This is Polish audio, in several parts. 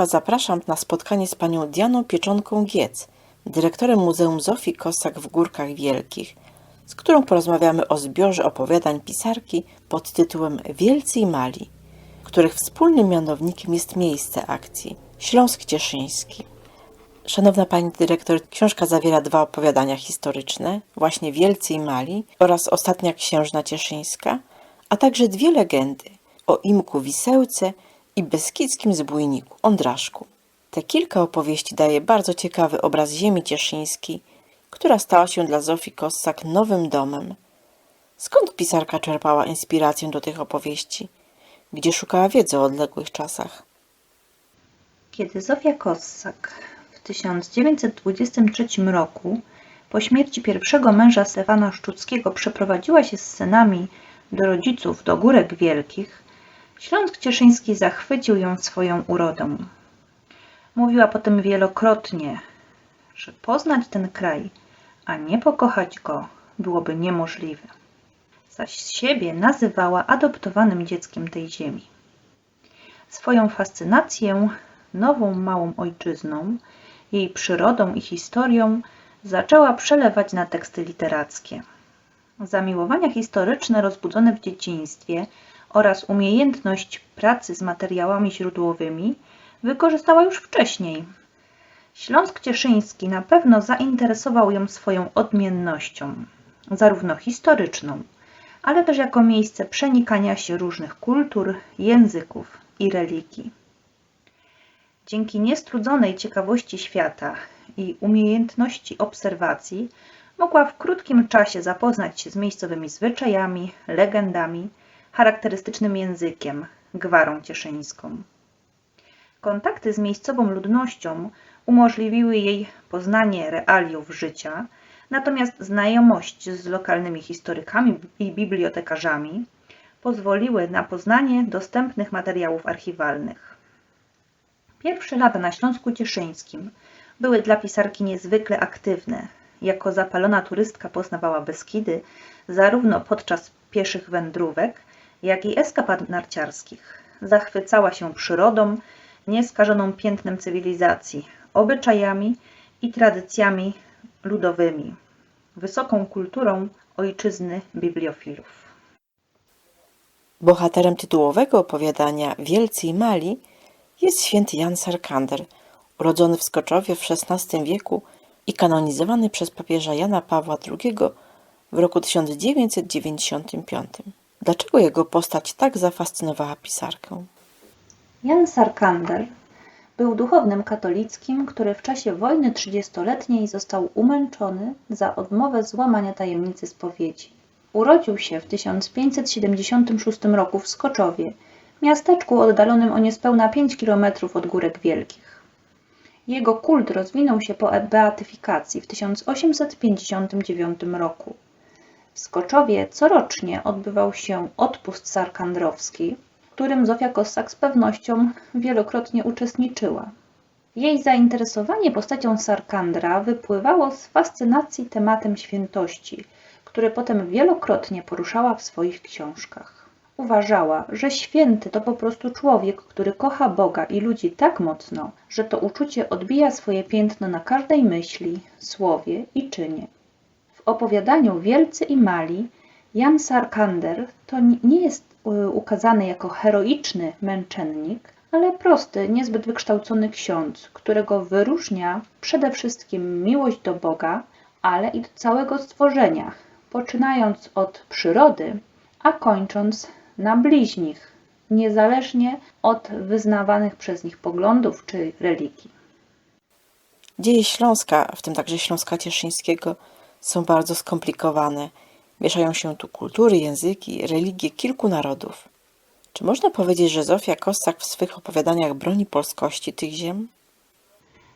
Państwa zapraszam na spotkanie z panią Dianą Pieczonką-Giec, dyrektorem Muzeum Zofii Kossak w Górkach Wielkich, z którą porozmawiamy o zbiorze opowiadań pisarki pod tytułem Wielcy i Mali, których wspólnym mianownikiem jest miejsce akcji Śląsk Cieszyński. Szanowna Pani Dyrektor, książka zawiera dwa opowiadania historyczne, właśnie Wielcy i Mali oraz Ostatnia Księżna Cieszyńska, a także dwie legendy o Imku Wisełce i beskidzkim zbójniku Ondraszku. Te kilka opowieści daje bardzo ciekawy obraz ziemi cieszyńskiej, która stała się dla Zofii Kossak nowym domem. Skąd pisarka czerpała inspirację do tych opowieści? Gdzie szukała wiedzy o odległych czasach? Kiedy Zofia Kossak w 1923 roku po śmierci pierwszego męża Stefana Szczuckiego przeprowadziła się z synami do rodziców do Górek Wielkich, Śląsk Cieszyński zachwycił ją swoją urodą. Mówiła potem wielokrotnie, że poznać ten kraj, a nie pokochać go byłoby niemożliwe. Zaś siebie nazywała adoptowanym dzieckiem tej ziemi. Swoją fascynację nową małą ojczyzną, jej przyrodą i historią zaczęła przelewać na teksty literackie. Zamiłowania historyczne rozbudzone w dzieciństwie oraz umiejętność pracy z materiałami źródłowymi wykorzystała już wcześniej. Śląsk Cieszyński na pewno zainteresował ją swoją odmiennością, zarówno historyczną, ale też jako miejsce przenikania się różnych kultur, języków i religii. Dzięki niestrudzonej ciekawości świata i umiejętności obserwacji mogła w krótkim czasie zapoznać się z miejscowymi zwyczajami, legendami, charakterystycznym językiem, gwarą cieszyńską. Kontakty z miejscową ludnością umożliwiły jej poznanie realiów życia, natomiast znajomość z lokalnymi historykami i bibliotekarzami pozwoliły na poznanie dostępnych materiałów archiwalnych. Pierwsze lata na Śląsku Cieszyńskim były dla pisarki niezwykle aktywne. Jako zapalona turystka poznawała Beskidy zarówno podczas pieszych wędrówek, jak i eskapad narciarskich. Zachwycała się przyrodą, nieskażoną piętnem cywilizacji, obyczajami i tradycjami ludowymi, wysoką kulturą ojczyzny bibliofilów. Bohaterem tytułowego opowiadania Wielcy i Mali jest święty Jan Sarkander, urodzony w Skoczowie w XVI wieku i kanonizowany przez papieża Jana Pawła II w roku 1995. Dlaczego jego postać tak zafascynowała pisarkę? Jan Sarkander był duchownym katolickim, który w czasie wojny trzydziestoletniej został umęczony za odmowę złamania tajemnicy spowiedzi. Urodził się w 1576 roku w Skoczowie, miasteczku oddalonym o niespełna 5 km od Górek Wielkich. Jego kult rozwinął się po beatyfikacji w 1859 roku. W Skoczowie corocznie odbywał się odpust sarkandrowski, w którym Zofia Kossak z pewnością wielokrotnie uczestniczyła. Jej zainteresowanie postacią Sarkandra wypływało z fascynacji tematem świętości, który potem wielokrotnie poruszała w swoich książkach. Uważała, że święty to po prostu człowiek, który kocha Boga i ludzi tak mocno, że to uczucie odbija swoje piętno na każdej myśli, słowie i czynie. Opowiadaniu Wielcy i Mali Jan Sarkander to nie jest ukazany jako heroiczny męczennik, ale prosty, niezbyt wykształcony ksiądz, którego wyróżnia przede wszystkim miłość do Boga, ale i do całego stworzenia, poczynając od przyrody, a kończąc na bliźnich, niezależnie od wyznawanych przez nich poglądów czy religii. Dzieje Śląska, w tym także Śląska Cieszyńskiego, są bardzo skomplikowane. Mieszają się tu kultury, języki, religie kilku narodów. Czy można powiedzieć, że Zofia Kossak w swych opowiadaniach broni polskości tych ziem?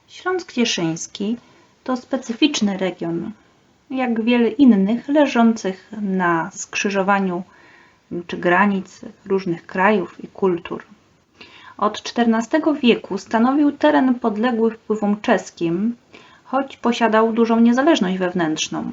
Śląsk Cieszyński to specyficzny region, jak wiele innych, leżących na skrzyżowaniu czy granic różnych krajów i kultur. Od XIV wieku stanowił teren podległy wpływom czeskim, choć posiadał dużą niezależność wewnętrzną.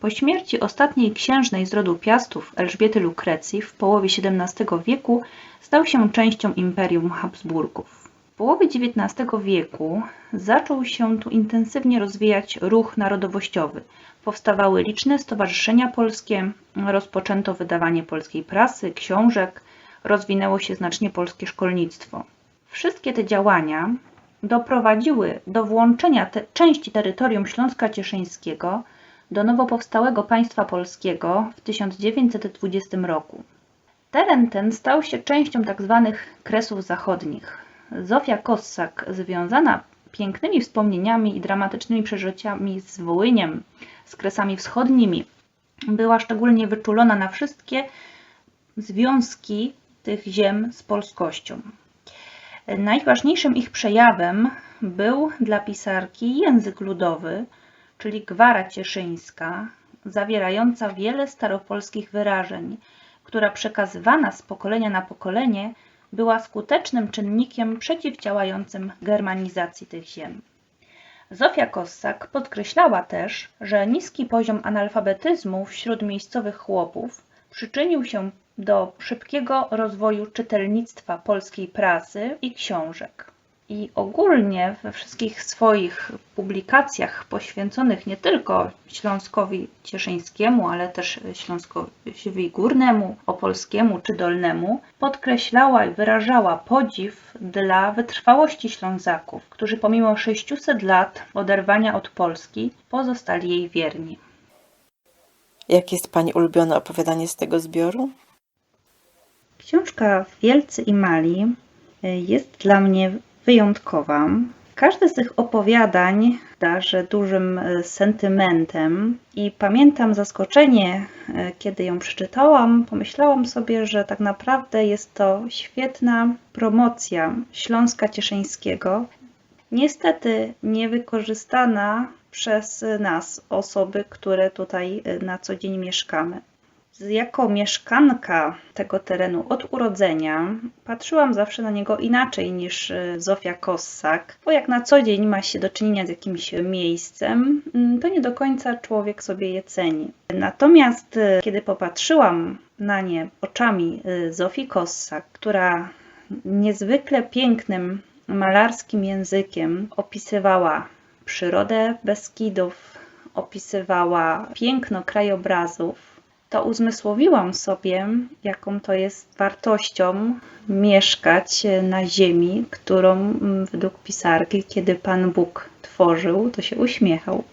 Po śmierci ostatniej księżnej z rodu Piastów, Elżbiety Lukrecji, w połowie XVII wieku stał się częścią Imperium Habsburgów. połowie XIX wieku zaczął się tu intensywnie rozwijać ruch narodowościowy. Powstawały liczne stowarzyszenia polskie, rozpoczęto wydawanie polskiej prasy, książek, rozwinęło się znacznie polskie szkolnictwo. Wszystkie te działania doprowadziły do włączenia te, części terytorium Śląska Cieszyńskiego do nowo powstałego państwa polskiego w 1920 roku. Teren ten stał się częścią tzw. Kresów Zachodnich. Zofia Kossak, związana pięknymi wspomnieniami i dramatycznymi przeżyciami z Wołyniem, z Kresami Wschodnimi, była szczególnie wyczulona na wszystkie związki tych ziem z polskością. Najważniejszym ich przejawem był dla pisarki język ludowy, czyli gwara cieszyńska, zawierająca wiele staropolskich wyrażeń, która przekazywana z pokolenia na pokolenie była skutecznym czynnikiem przeciwdziałającym germanizacji tych ziem. Zofia Kossak podkreślała też, że niski poziom analfabetyzmu wśród miejscowych chłopów przyczynił się do szybkiego rozwoju czytelnictwa polskiej prasy i książek. I ogólnie we wszystkich swoich publikacjach poświęconych nie tylko Śląskowi Cieszyńskiemu, ale też Śląskowi Górnemu, Opolskiemu czy Dolnemu, podkreślała i wyrażała podziw dla wytrwałości Ślązaków, którzy pomimo 600 lat oderwania od Polski pozostali jej wierni. Jakie jest Pani ulubione opowiadanie z tego zbioru? Książka Wielcy i Mali y, jest dla mnie wyjątkowa. Każde z tych opowiadań darzy dużym y, sentymentem i pamiętam zaskoczenie, y, kiedy ją przeczytałam. Pomyślałam sobie, że tak naprawdę jest to świetna promocja Śląska Cieszyńskiego. Niestety niewykorzystana przez nas, osoby, które tutaj na co dzień mieszkamy jako mieszkanka tego terenu od urodzenia patrzyłam zawsze na niego inaczej niż e, Zofia Kossak, bo jak na co dzień ma się do czynienia z jakimś miejscem, mm, to nie do końca człowiek sobie je ceni. Natomiast e, kiedy popatrzyłam na nie oczami e, Zofii Kossak, która niezwykle pięknym malarskim językiem opisywała przyrodę Beskidów, opisywała piękno krajobrazów, to uzmysłowiłam sobie, jaką to jest wartością mieszkać na ziemi, którą mm, według pisarki, kiedy Pan Bóg tworzył, to się uśmiechał.